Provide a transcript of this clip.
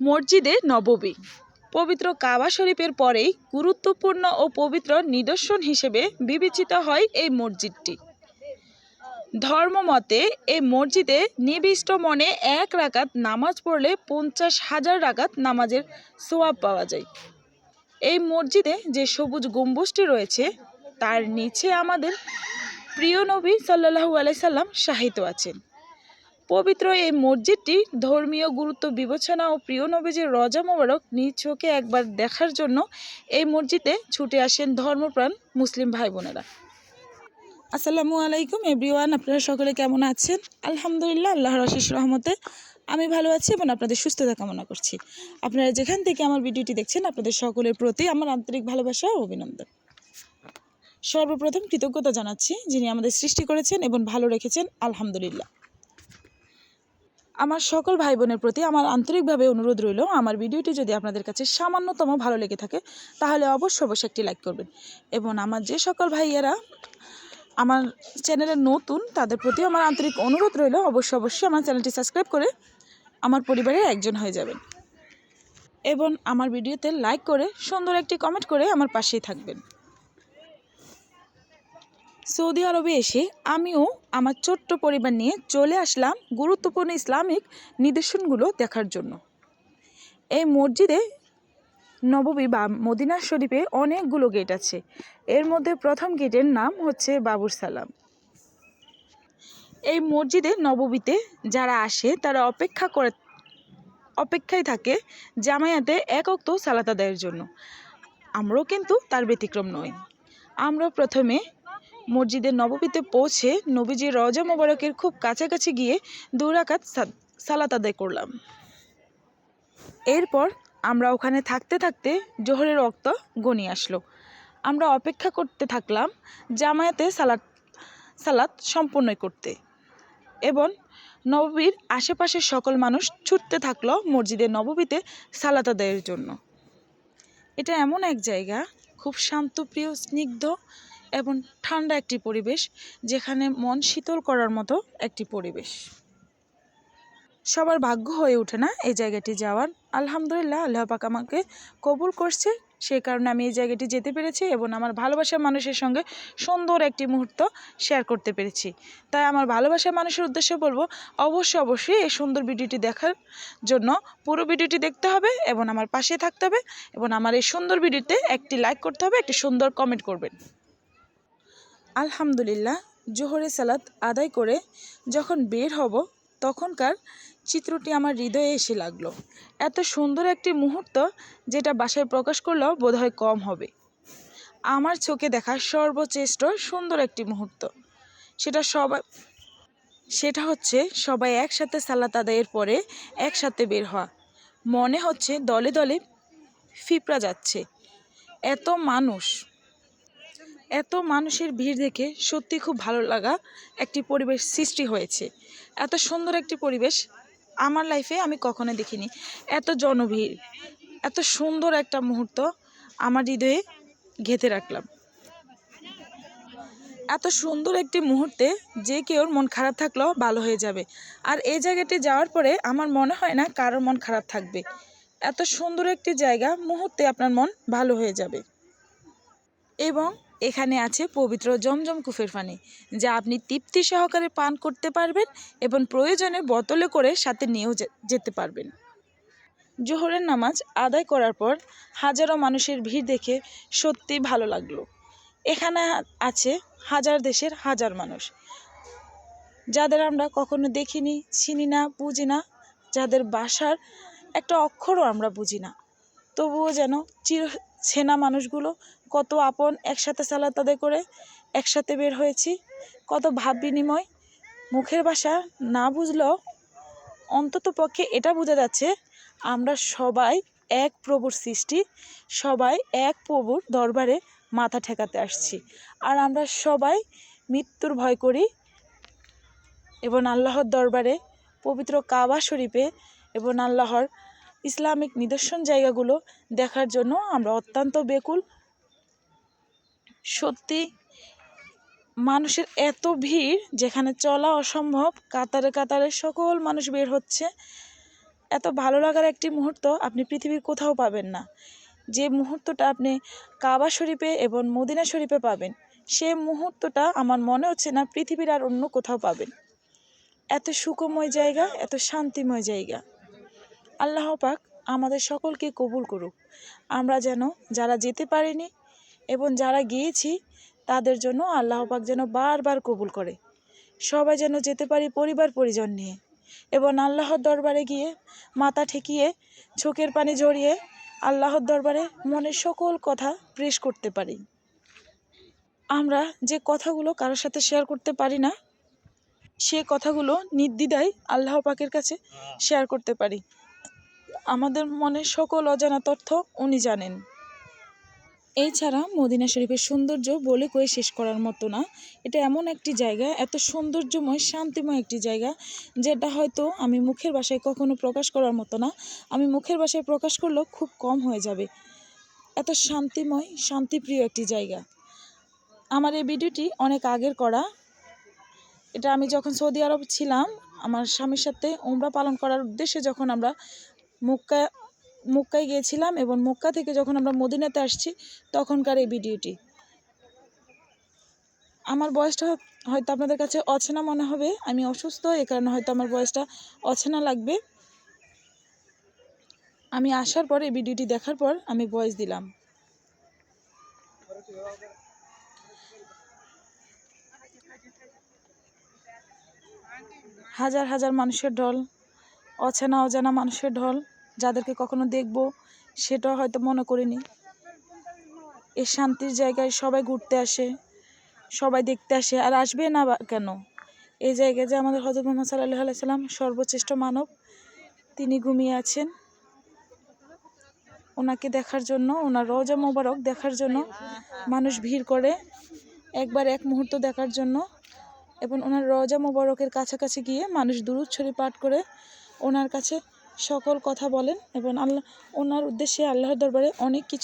মসজিদে নববী পবিত্র কাবা শরীফের পরেই গুরুত্বপূর্ণ ও পবিত্র নিদর্শন হিসেবে বিবেচিত হয় এই মসজিদটি। ধর্মমতে এই মসজিদে নিবিষ্ট মনে এক রাকাত নামাজ পড়লে পঞ্চাশ হাজার রাকাত নামাজের সোয়াব পাওয়া যায়। এই মসজিদে যে সবুজ গম্বুজটি রয়েছে, তার নিচে আমাদের প্রিয় নবী সাল্লাহু আলাইসাল্লাম সাহিত্য আছেন। পবিত্র এই মসজিদটি ধর্মীয় গুরুত্ব বিবেচনা ও প্রিয় নবীজির রজা মোবারক নিজ চোখে একবার দেখার জন্য এই মসজিদে ছুটে আসেন ধর্মপ্রাণ মুসলিম ভাই বোনেরা। আসসালামু আলাইকুম এভরিওয়ান, আপনারা সকলে কেমন আছেন? আলহামদুলিল্লাহ, আল্লাহর আশিস রহমতে আমি ভালো আছি এবং আপনাদের সুস্থতা কামনা করছি। আপনারা যেখান থেকে আমার ভিডিওটি দেখছেন, আপনাদের সকলের প্রতি আমার আন্তরিক ভালোবাসা ও অভিনন্দন। সর্বপ্রথম কৃতজ্ঞতা জানাচ্ছি যিনি আমাদের সৃষ্টি করেছেন এবং ভালো রেখেছেন, আলহামদুলিল্লাহ। আমার সকল ভাই বোনের প্রতি আমার আন্তরিকভাবে অনুরোধ রইল, আমার ভিডিওটি যদি আপনাদের কাছে সামান্যতম ভালো লেগে থাকে, তাহলে অবশ্যই অবশ্যই একটি লাইক করবেন। এবং আমার যে সকল ভাইয়েরা আমার চ্যানেলে নতুন, তাদের প্রতি আমার আন্তরিক অনুরোধ রইল, অবশ্যই অবশ্যই আমার চ্যানেলটি সাবস্ক্রাইব করে আমার পরিবারের একজন হয়ে যাবেন। এবং আমার ভিডিওতে লাইক করে, সুন্দর একটি কমেন্ট করে আমার পাশেই থাকবেন। সৌদি আরবে এসে আমিও আমার ছোট্ট পরিবার নিয়ে চলে আসলাম গুরুত্বপূর্ণ ইসলামিক নিদর্শনগুলো দেখার জন্য। এই মসজিদে নববী বা মদিনা শরীফে অনেকগুলো গেট আছে। এর মধ্যে প্রথম গেটের নাম হচ্ছে বাবুর সালাম। এই মসজিদে নববীতে যারা আসে, তারা অপেক্ষা করে, অপেক্ষায় থাকে জামায়াতে এক অক্ত সালাত আদায়ের জন্য। আমরাও কিন্তু তার ব্যতিক্রম নই। আমরা প্রথমে মসজিদের নববীতে পৌঁছে নবীজির রজা মোবারকের খুব কাছাকাছি গিয়ে দুরাকাত সালাত আদায় করলাম। এরপর আমরা ওখানে থাকতে থাকতে জোহরের রক্ত গনি আসলো। আমরা অপেক্ষা করতে থাকলাম জামায়াতে সালাত সালাত সম্পূর্ণ করতে এবং নববীর আশেপাশের সকল মানুষ ছুটতে থাকল মসজিদের নববীতে সালাত আদায়ের জন্য। এটা এমন এক জায়গা, খুব শান্তপ্রিয় স্নিগ্ধ এবং ঠান্ডা একটি পরিবেশ যেখানে মন শীতল করার মতো একটি পরিবেশ। সবার ভাগ্য হয়ে ওঠে না এই জায়গাটি যাওয়ার। আলহামদুলিল্লাহ, আল্লাহ পাক আমাকে কবুল করছে। সেই কারণে আমি এই জায়গাটি যেতে পেরেছি এবং আমার ভালোবাসার মানুষের সঙ্গে সুন্দর একটি মুহূর্ত শেয়ার করতে পেরেছি। তাই আমার ভালোবাসার মানুষের উদ্দেশ্যে বলব, অবশ্যই অবশ্যই এই সুন্দর ভিডিওটি দেখার জন্য পুরো ভিডিওটি দেখতে হবে এবং আমার পাশে থাকতে হবে এবং আমার এই সুন্দর ভিডিওতে একটি লাইক করতে হবে, একটি সুন্দর কমেন্ট করবেন। আলহামদুলিল্লাহ, জোহরে সালাত আদায় করে যখন বের হব, তখনকার চিত্রটি আমার হৃদয়ে এসে লাগল। এত সুন্দর একটি মুহূর্ত যেটা বাসায় প্রকাশ করলেও বোধহয় কম হবে। আমার চোখে দেখা সর্বশ্রেষ্ঠ সুন্দর একটি মুহূর্ত। সেটা সবাই, সেটা হচ্ছে সবাই একসাথে সালাত আদায়ের পরে একসাথে বের হওয়া। মনে হচ্ছে দলে দলে ফিপড়া যাচ্ছে। এত মানুষ। এত মানুষের ভিড় দেখে সত্যি খুব ভালো লাগা একটি পরিবেশ সৃষ্টি হয়েছে। এত সুন্দর একটি পরিবেশ আমার লাইফে আমি কখনো দেখিনি। এত জনভিড়, এত সুন্দর একটা মুহূর্ত আমার হৃদয়ে ঘেঁথে রাখলাম। এত সুন্দর একটি মুহূর্তে যে কেউ মন খারাপ থাকলেও ভালো হয়ে যাবে। আর এই জায়গাটি যাওয়ার পরে আমার মনে হয় না কারোর মন খারাপ থাকবে। এত সুন্দর একটি জায়গা, মুহূর্তে আপনার মন ভালো হয়ে যাবে। এবং এখানে আছে পবিত্র জমজম কুফের পানি যা আপনি তৃপ্তি সহকারে পান করতে পারবেন এবং প্রয়োজনে বোতলে করে সাথে নিয়েও যেতে পারবেন। জোহরের নামাজ আদায় করার পর হাজারো মানুষের ভিড় দেখে সত্যি ভালো লাগল। এখানে আছে হাজার দেশের হাজার মানুষ, যাদের আমরা কখনো দেখিনি, চিনি না, বুঝি না, যাদের বাসার একটা অক্ষরও আমরা বুঝি না। তবুও যেন চির ছেনা মানুষগুলো কত আপন একসাথে সালাত আদায় করে একসাথে বের হয়েছি, কত ভাব বিনিময়। মুখের ভাষা না বুঝলেও অন্তত পক্ষে এটা বোঝা যাচ্ছে, আমরা সবাই এক প্রভুর সৃষ্টি, সবাই এক প্রভুর দরবারে মাথা ঠেকাতে আসছি। আর আমরা সবাই মৃত্যুর ভয় করি এবং আল্লাহর দরবারে পবিত্র কাবা শরীফে এবং আল্লাহর ইসলামিক নিদর্শন জায়গাগুলো দেখার জন্য আমরা অত্যন্ত বেকুল সত্যি মানুষের এত ভিড় যেখানে চলা অসম্ভব, কাতারে কাতারে সকল মানুষ বের হচ্ছে। এত ভালো লাগার একটি মুহূর্ত আপনি পৃথিবীর কোথাও পাবেন না। যে মুহূর্তটা আপনি কাবা শরীফে এবং মদিনা শরীফে পাবেন, সে মুহূর্তটা আমার মনে হচ্ছে না পৃথিবীর আর অন্য কোথাও পাবেন। এত সুখময় জায়গা, এত শান্তিময় জায়গা। আল্লাহ পাক আমাদের সকলকে কবুল করুক। আমরা যেন, যারা যেতে পারিনি এবং যারা গিয়েছি তাদের জন্য আল্লাহ পাক যেন বারবার কবুল করে। সবাই যেন যেতে পারি পরিবার পরিজন নিয়ে এবং আল্লাহর দরবারে গিয়ে মাথা ঠেকিয়ে চোখের পানি জড়িয়ে আল্লাহর দরবারে মনের সকল কথা প্রেস করতে পারি। আমরা যে কথাগুলো কারোর সাথে শেয়ার করতে পারি না সে কথাগুলো নির্দ্বিধায় আল্লাহ পাকের কাছে শেয়ার করতে পারি। আমাদের মনে সকল অজানা তথ্য উনি জানেন। এছাড়া মদিনা শরীফের সৌন্দর্য বলে কয়ে শেষ করার মতো না। এটা এমন একটি জায়গা, এত সৌন্দর্যময়, শান্তিময় একটি জায়গা, যেটা হয়তো আমি মুখের ভাষায় কখনো প্রকাশ করার মতো না। আমি মুখের ভাষায় প্রকাশ করলেও খুব কম হয়ে যাবে। এত শান্তিময়, শান্তিপ্রিয় একটি জায়গা। আমার এই ভিডিওটি অনেক আগের করা। এটা আমি যখন সৌদি আরব ছিলাম, আমার স্বামীর সাথে উমরা পালন করার উদ্দেশ্যে যখন আমরা মক্কা মক্কায় গিয়েছিলাম এবং মক্কা থেকে যখন আমরা মদিনাতে আসছি, তখনকার এই ভিডিওটি। আমার বয়সটা হয়তো আপনাদের কাছে অচেনা মনে হবে, আমি অসুস্থ এই কারণে হয়তো আমার বয়সটা অচেনা লাগবে। আমি আসার পর, এই ভিডিওটি দেখার পর আমি ভয়েস দিলাম। হাজার হাজার মানুষের ঢল, অচেনা অজানা মানুষের ঢল। যাদেরকে কখনো দেখব, সেটাও হয়তো মনে করিনি। এ শান্তির জায়গায় সবাই ঘুরতে আসে, সবাই দেখতে আসে, আর আসবে না কেন? এই জায়গায় যে আমাদের হজরত মোহাম্মদ সাল্লাহ আলাইসাল্লাম সর্বশ্রেষ্ঠ মানব, তিনি ঘুমিয়ে আছেন। ওনাকে দেখার জন্য, ওনার রওজা মোবারক দেখার জন্য মানুষ ভিড় করে, একবার এক মুহূর্ত দেখার জন্য। এবং ওনার রওজা মোবারকের কাছাকাছি গিয়ে মানুষ দুরুদ ছড়ি পাঠ করে, ওনার কাছে সকল কথা বলেন এবং আল্লাহ ওনার উদ্দেশ্যে আল্লাহর দরবারে অনেক কিছু